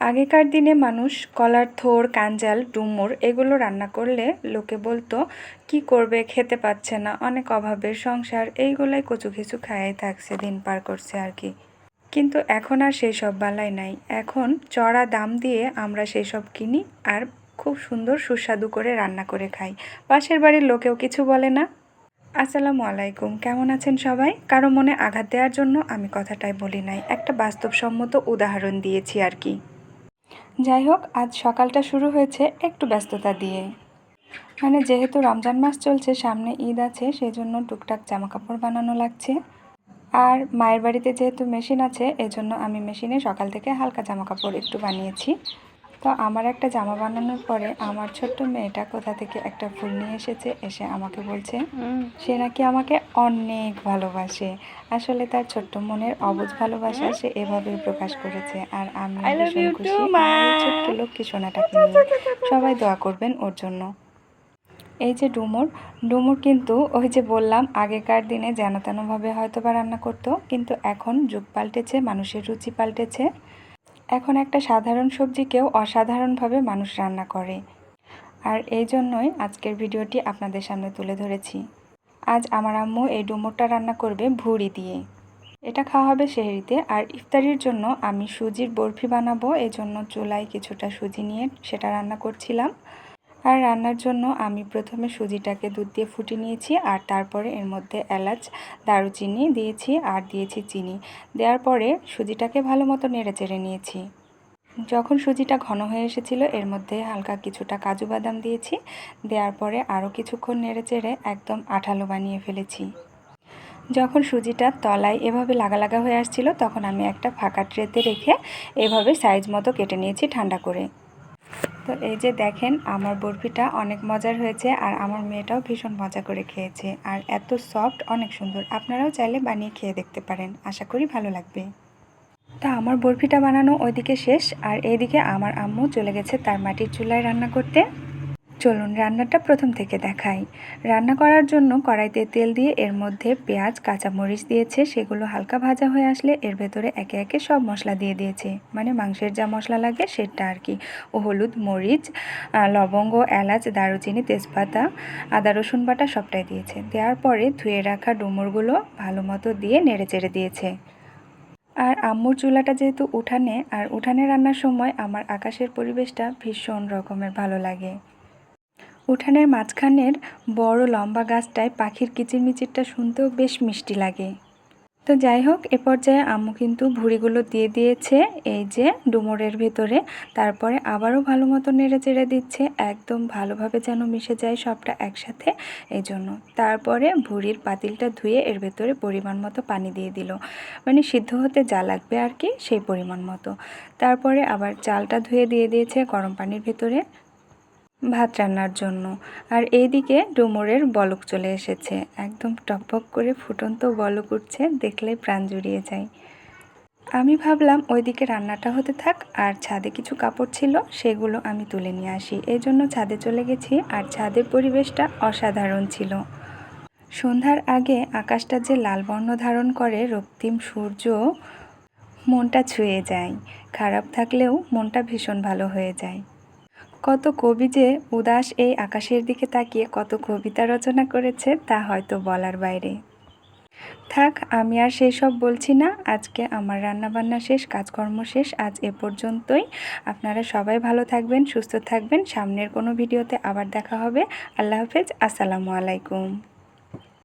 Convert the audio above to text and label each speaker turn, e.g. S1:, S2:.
S1: আগেকার দিনে মানুষ কলার থোর, কাঞ্জাল, ডুমুর এগুলো রান্না করলে লোকে বলতো, কি করবে, খেতে পাচ্ছে না, অনেক অভাবের সংসার। এইগুলাই কচু খিচু খায়াই থাকছে, দিন পার করছে আর কি। কিন্তু এখন আর সেই সব বালাই নাই। এখন চড়া দাম দিয়ে আমরা সেই সব কিনি আর খুব সুন্দর সুস্বাদু করে রান্না করে খাই। পাশের বাড়ির লোকেও কিছু বলে না। আসসালামু আলাইকুম, কেমন আছেন সবাই? কারও মনে আঘাত দেওয়ার জন্য আমি কথাটাই বলি নাই। একটা বাস্তবসম্মত উদাহরণ দিয়েছি আর কি। যাই হোক, আজ সকালটা শুরু হয়েছে একটু ব্যস্ততা দিয়ে মানে যেহেতু রমজান মাস চলছে, সামনে ঈদ আছে সেই জন্য টুকটাক জামা কাপড় বানানো লাগছে। আর মায়ের বাড়িতে যেহেতু মেশিন আছে, এজন্য আমি মেশিনে সকাল থেকে হালকা জামা কাপড় একটু বানিয়েছি। তো আমার একটা জামা বানানোর পরে আমার ছোট্ট মেয়েটা কোথা থেকে একটা ফুল নিয়ে এসেছে এসে আমাকে বলছে সে নাকি আমাকে অনেক ভালোবাসে। আসলে তার ছোট্ট মনের অবুঝ ভালোবাসা সে এভাবেই প্রকাশ করেছে। আর আমি ভীষণ খুশি। ছোট্ট লক্ষ্মী সোনাটাকে নিয়ে। সবাই দোয়া করবেন ওর জন্য। এই যে ডুমুর ডুমুর কিন্তু ওই যে বললাম আগেকার দিনে যেন তেনভাবে হয়তো বা রান্না করতো কিন্তু এখন যুগ পাল্টেছে মানুষের রুচি পাল্টেছে। এখন একটা সাধারণ সবজিকেও অসাধারণভাবে মানুষ রান্না করে। আর এই জন্যই আজকের ভিডিওটি আপনাদের সামনে তুলে ধরেছি। আজ আমার আম্মু এই ডুমোরটা রান্না করবে ভুড়ি দিয়ে। এটা খাওয়া হবে সেহরিতে, আর ইফতারির জন্য আমি সুজির বরফি বানাবো। এই জন্য চুলায় কিছুটা সুজি নিয়ে সেটা রান্না করছিলাম। আর রান্নার জন্য আমি প্রথমে সুজিটাকে দুধ দিয়ে ফুটিয়ে নিয়েছি আর তারপরে এর মধ্যে এলাচ, দারুচিনি দিয়েছি আর দিয়েছি চিনি। দেওয়ার পরে সুজিটাকে ভালো মতো নেড়ে চেড়ে নিয়েছি। যখন সুজিটা ঘন হয়ে এসেছিল, এর মধ্যে হালকা কিছুটা কাজু বাদাম দিয়েছি। দেওয়ার পরে আরও কিছুক্ষণ নেড়ে চেড়ে একদম আঠালো বানিয়ে ফেলেছি। যখন সুজিটা তলায় এভাবে লাগা লাগা হয়ে আসছিল, তখন আমি একটা ফাঁকা ট্রেতে রেখে এভাবে সাইজ মতো কেটে নিয়েছি ঠান্ডা করে। তো এই যে দেখেন, আমার বরফিটা অনেক মজার হয়েছে আর আমার মেয়েটাও ভীষণ মজা করে খেয়েছে। আর এত সফট অনেক সুন্দর। আপনারাও চাইলে বানিয়ে খেয়ে দেখতে পারেন। আশা করি ভালো লাগবে। তা আমার বরফিটা বানানো ওইদিকে শেষ। আর এইদিকে আমার আম্মু চলে গেছে তার মাটির চুলায় রান্না করতে। চলুন রান্নাটা প্রথম থেকে দেখাই। রান্না করার জন্য কড়াইতে তেল দিয়ে এর মধ্যে পেঁয়াজ, কাঁচামরিচ দিয়েছে, সেগুলো হালকা ভাজা হয়ে আসলে এর ভেতরে একে একে সব মশলা দিয়ে দিয়েছে। মানে মাংসের যা মশলা লাগে সেটা আর কি। ও হলুদ, মরিচ লবঙ্গ, এলাচ, দারুচিনি, তেজপাতা, আদা, রসুন বাটা সবটাই দিয়েছে। দেওয়ার পরে ধুয়ে রাখা ডুমুরগুলো ভালো মতো দিয়ে নেড়ে চেড়ে দিয়েছে। আর আম্মুর চুলাটা যেহেতু উঠানে, আর উঠানে রান্নার সময় আমার আকাশের পরিবেশটা ভীষণ রকমের ভালো লাগে। উঠানের মাঝখানের বড় লম্বা গাছটায় পাখির কিচিরমিচিরটা শুনতেও বেশ মিষ্টি লাগে। তো যাই হোক, এ পর্যায়ে আম্মু কিন্তু ভুড়িগুলো দিয়ে দিয়েছে, এই যে ডুমুরের ভেতরে। তারপরে আবারও ভালো মতো নেড়ে চেড়ে দিচ্ছে, একদম ভালোভাবে যেন মিশে যায় সবটা একসাথে, এই জন্য। তারপরে ভুড়ির পাতিলটা ধুয়ে এর ভেতরে পরিমাণ মতো পানি দিয়ে দিল। মানে সিদ্ধ হতে যা লাগবে আর কি, সেই পরিমাণ মতো। তারপরে আবার চালটা ধুয়ে দিয়ে দিয়েছে গরম পানির ভেতরে। ভাত রান্নার জন্য। আর এইদিকে ডুমুরের বলক চলে এসেছে। একদম টকবক করে ফুটন্ত বলক উঠছে, দেখলেই প্রাণ জুড়িয়ে যায়। আমি ভাবলাম ওইদিকে রান্নাটা হতে থাক, আর ছাদে কিছু কাপড় ছিল, সেগুলো আমি তুলে নিয়ে আসি। এই জন্য ছাদে চলে গেছি, আর ছাদের পরিবেশটা অসাধারণ ছিল। সন্ধ্যার আগে আকাশটা যে লাল বর্ণ ধারণ করে, রক্তিম সূর্য, মনটা ছুঁয়ে যায়। খারাপ থাকলেও মনটা ভীষণ ভালো হয়ে যায়। কত কবি যে উদাস এই আকাশের দিকে তাকিয়ে কত কবিতা রচনা করেছে তা হয়তো বলার বাইরে। থাক, আমি আর সেই সব বলছি না। আজকে আমার রান্নাবান্না শেষ, কাজকর্ম শেষ। আজ এ পর্যন্তই। আপনারা সবাই ভালো থাকবেন, সুস্থ থাকবেন। সামনের কোনো ভিডিওতে আবার দেখা হবে। আল্লাহ হাফেজ। আসসালামু আলাইকুম।